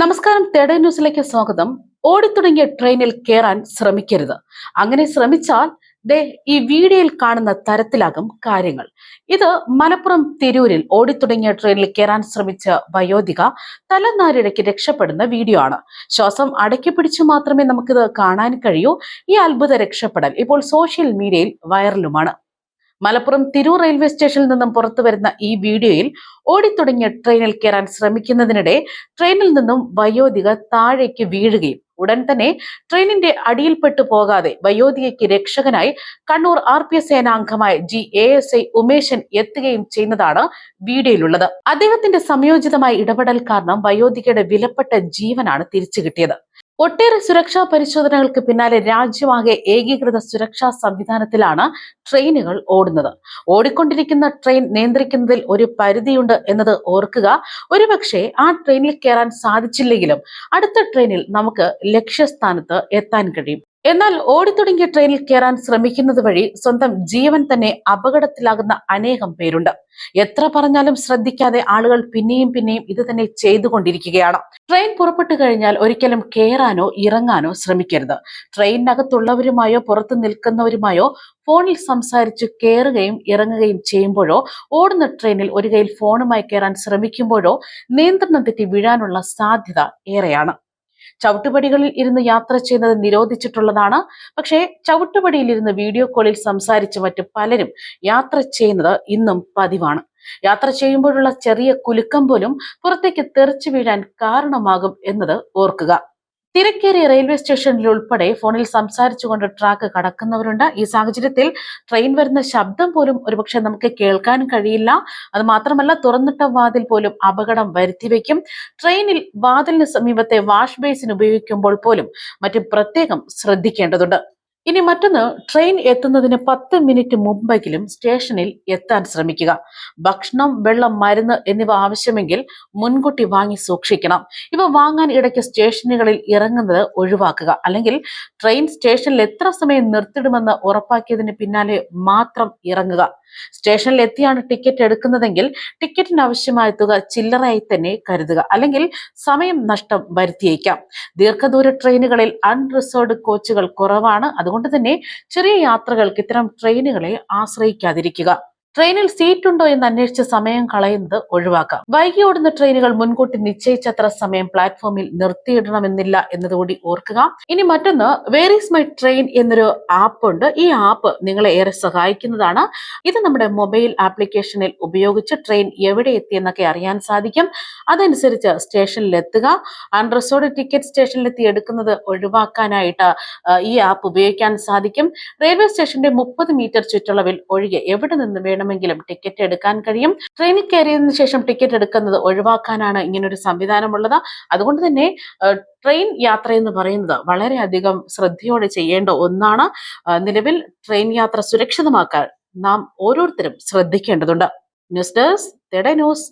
നമസ്കാരം തേട ന്യൂസിലേക്ക് സ്വാഗതം. ഓടിത്തുടങ്ങിയ ട്രെയിനിൽ കയറാൻ ശ്രമിക്കരുത്. അങ്ങനെ ശ്രമിച്ചാൽ ദേ ഈ വീഡിയോയിൽ കാണുന്ന തരത്തിലാകും കാര്യങ്ങൾ. ഇത് മലപ്പുറം തിരൂരിൽ ഓടിത്തുടങ്ങിയ ട്രെയിനിൽ കയറാൻ ശ്രമിച്ച വയോധിക തലനാരിഴയ്ക്ക് രക്ഷപ്പെടുന്ന വീഡിയോ ആണ്. ശ്വാസം അടക്കി പിടിച്ചു മാത്രമേ നമുക്കിത് കാണാൻ കഴിയൂ. ഈ അത്ഭുത രക്ഷപ്പെടൽ ഇപ്പോൾ സോഷ്യൽ മീഡിയയിൽ വൈറലുമാണ്. മലപ്പുറം തിരൂർ റെയിൽവേ സ്റ്റേഷനിൽ നിന്നും പുറത്തു വരുന്ന ഈ വീഡിയോയിൽ ഓടിത്തുടങ്ങിയ ട്രെയിനിൽ കയറാൻ ശ്രമിക്കുന്നതിനിടെ ട്രെയിനിൽ നിന്നും വയോധിക താഴേക്ക് വീഴുകയും ഉടൻ തന്നെ ട്രെയിനിന്റെ അടിയിൽപ്പെട്ടു പോകാതെ വയോധികയ്ക്ക് രക്ഷകനായി Kannur R P S സേനാംഗമായ G A S I Umeshan എത്തുകയും ചെയ്യുന്നതാണ് വീഡിയോയിലുള്ളത്. അദ്ദേഹത്തിന്റെ സംയോജിതമായ ഇടപെടൽ കാരണം വയോധികയുടെ വിലപ്പെട്ട ജീവനാണ് തിരിച്ചു കിട്ടിയത്. ഒട്ടേറെ സുരക്ഷാ പരിശോധനകൾക്ക് പിന്നാലെ രാജ്യമാകെ ഏകീകൃത സുരക്ഷാ സംവിധാനത്തിലാണ് ട്രെയിനുകൾ ഓടുന്നത്. ഓടിക്കൊണ്ടിരിക്കുന്ന ട്രെയിൻ നിയന്ത്രിക്കുന്നതിൽ ഒരു പരിധിയുണ്ട് എന്നത് ഓർക്കുക. ഒരുപക്ഷെ ആ ട്രെയിനിൽ കയറാൻ സാധിച്ചില്ലെങ്കിലും അടുത്ത ട്രെയിനിൽ നമുക്ക് ലക്ഷ്യസ്ഥാനത്ത് എത്താൻ കഴിയും. എന്നാൽ ഓടിത്തുടങ്ങിയ ട്രെയിനിൽ കയറാൻ ശ്രമിക്കുന്നത് വഴി സ്വന്തം ജീവൻ തന്നെ അപകടത്തിലാകുന്ന അനേകം പേരുണ്ട്. എത്ര പറഞ്ഞാലും ശ്രദ്ധിക്കാതെ ആളുകൾ പിന്നെയും പിന്നെയും ഇത് തന്നെ ചെയ്തുകൊണ്ടിരിക്കുകയാണ്. ട്രെയിൻ പുറപ്പെട്ടു കഴിഞ്ഞാൽ ഒരിക്കലും കയറാനോ ഇറങ്ങാനോ ശ്രമിക്കരുത്. ട്രെയിനിനകത്തുള്ളവരുമായോ പുറത്തു നിൽക്കുന്നവരുമായോ ഫോണിൽ സംസാരിച്ച് കയറുകയും ഇറങ്ങുകയും ചെയ്യുമ്പോഴോ ഓടുന്ന ട്രെയിനിൽ ഒരു കയ്യിൽ ഫോണുമായി കയറാൻ ശ്രമിക്കുമ്പോഴോ നിയന്ത്രണം തെറ്റി വീഴാനുള്ള സാധ്യത ഏറെയാണ്. ചവിട്ടുപടികളിൽ ഇരുന്ന് യാത്ര ചെയ്യുന്നത് നിരോധിച്ചിട്ടുള്ളതാണ്. പക്ഷേ ചവിട്ടുപടിയിൽ ഇരുന്ന് വീഡിയോ കോളിൽ സംസാരിച്ച് മറ്റ് പലരും യാത്ര ചെയ്യുന്നത് ഇന്നും പതിവാണ്. യാത്ര ചെയ്യുമ്പോഴുള്ള ചെറിയ കുലുക്കം പോലും പുറത്തേക്ക് തെറിച്ചു വീഴാൻ കാരണമാകും എന്നത് ഓർക്കുക. തിരക്കേറിയ റെയിൽവേ സ്റ്റേഷനിൽ ഉൾപ്പെടെ ഫോണിൽ സംസാരിച്ചുകൊണ്ട് ട്രാക്ക് കടക്കുന്നവരുണ്ട്. ഈ സാഹചര്യത്തിൽ ട്രെയിൻ വരുന്ന ശബ്ദം പോലും ഒരുപക്ഷെ നമുക്ക് കേൾക്കാൻ കഴിയില്ല. അത് മാത്രമല്ല തുറന്നിട്ട വാതിൽ പോലും അപകടം വരുത്തിവെക്കും ട്രെയിനിൽ വാതിലിന് സമീപത്തെ വാഷ് ബേസിൻ ഉപയോഗിക്കുമ്പോൾ പോലും മറ്റും പ്രത്യേകം ശ്രദ്ധിക്കേണ്ടതുണ്ട്. ഇനി മറ്റൊന്ന് ട്രെയിൻ എത്തുന്നതിന് പത്ത് മിനിറ്റ് മുമ്പെങ്കിലും സ്റ്റേഷനിൽ എത്താൻ ശ്രമിക്കുക. ഭക്ഷണം വെള്ളം മരുന്ന് എന്നിവ ആവശ്യമെങ്കിൽ മുൻകൂട്ടി വാങ്ങി സൂക്ഷിക്കണം. ഇവ വാങ്ങാൻ ഇടയ്ക്ക് സ്റ്റേഷനുകളിൽ ഇറങ്ങുന്നത് ഒഴിവാക്കുക. അല്ലെങ്കിൽ ട്രെയിൻ സ്റ്റേഷനിൽ എത്ര സമയം നിർത്തിടുമെന്ന് ഉറപ്പാക്കിയതിന് പിന്നാലെ മാത്രം ഇറങ്ങുക. സ്റ്റേഷനിൽ എത്തിയാണ് ടിക്കറ്റ് എടുക്കുന്നതെങ്കിൽ ടിക്കറ്റിന് ആവശ്യമായ തുക ചില്ലറയായി തന്നെ കരുതുക. അല്ലെങ്കിൽ സമയം നഷ്ടം വരുത്തിയേക്കാം. ദീർഘദൂര ട്രെയിനുകളിൽ അൺറിസർവ്ഡ് കോച്ചുകൾ കുറവാണ്. അതുകൊണ്ട് തന്നെ ചെറിയ യാത്രകൾക്ക് ഇത്തരം ട്രെയിനുകളെ ആശ്രയിക്കാതിരിക്കുക. ട്രെയിനിൽ സീറ്റ് ഉണ്ടോ എന്ന് അന്വേഷിച്ച് സമയം കളയുന്നത് ഒഴിവാക്കാം. വൈകി ഓടുന്ന ട്രെയിനുകൾ മുൻകൂട്ടി നിശ്ചയിച്ചത്ര സമയം പ്ലാറ്റ്ഫോമിൽ നിർത്തിയിടണമെന്നില്ല എന്നതുകൂടി ഓർക്കുക. ഇനി മറ്റൊന്ന് വേർ ഈസ് മൈ ട്രെയിൻ എന്നൊരു ആപ്പ് ഉണ്ട് ഈ ആപ്പ് നിങ്ങളെ ഏറെ സഹായിക്കുന്നതാണ്. ഇത് നമ്മുടെ മൊബൈൽ ആപ്ലിക്കേഷനിൽ ഉപയോഗിച്ച് ട്രെയിൻ എവിടെ എത്തിയെന്നൊക്കെ അറിയാൻ സാധിക്കും. അതനുസരിച്ച് സ്റ്റേഷനിൽ എത്തുക അൺറിസോർഡ് ടിക്കറ്റ് സ്റ്റേഷനിലെത്തി എടുക്കുന്നത് ഒഴിവാക്കാനായിട്ട് ഈ ആപ്പ് ഉപയോഗിക്കാൻ സാധിക്കും. റെയിൽവേ സ്റ്റേഷന്റെ മുപ്പത് മീറ്റർ ചുറ്റളവിൽ ഒഴികെ എവിടെ നിന്ന് വേണം വേണമെങ്കിലും ടിക്കറ്റ് എടുക്കാൻ കഴിയും. ട്രെയിനിൽ കയറിയതിനു ശേഷം ടിക്കറ്റ് എടുക്കുന്നത് ഒഴിവാക്കാനാണ് ഇങ്ങനൊരു സംവിധാനമുള്ളത്. അതുകൊണ്ട് തന്നെ ട്രെയിൻ യാത്ര എന്ന് പറയുന്നത് വളരെയധികം ശ്രദ്ധയോടെ ചെയ്യേണ്ട ഒന്നാണ്. നിലവിൽ ട്രെയിൻ യാത്ര സുരക്ഷിതമാക്കാൻ നാം ഓരോരുത്തരും ശ്രദ്ധിക്കേണ്ടതുണ്ട്. News desk news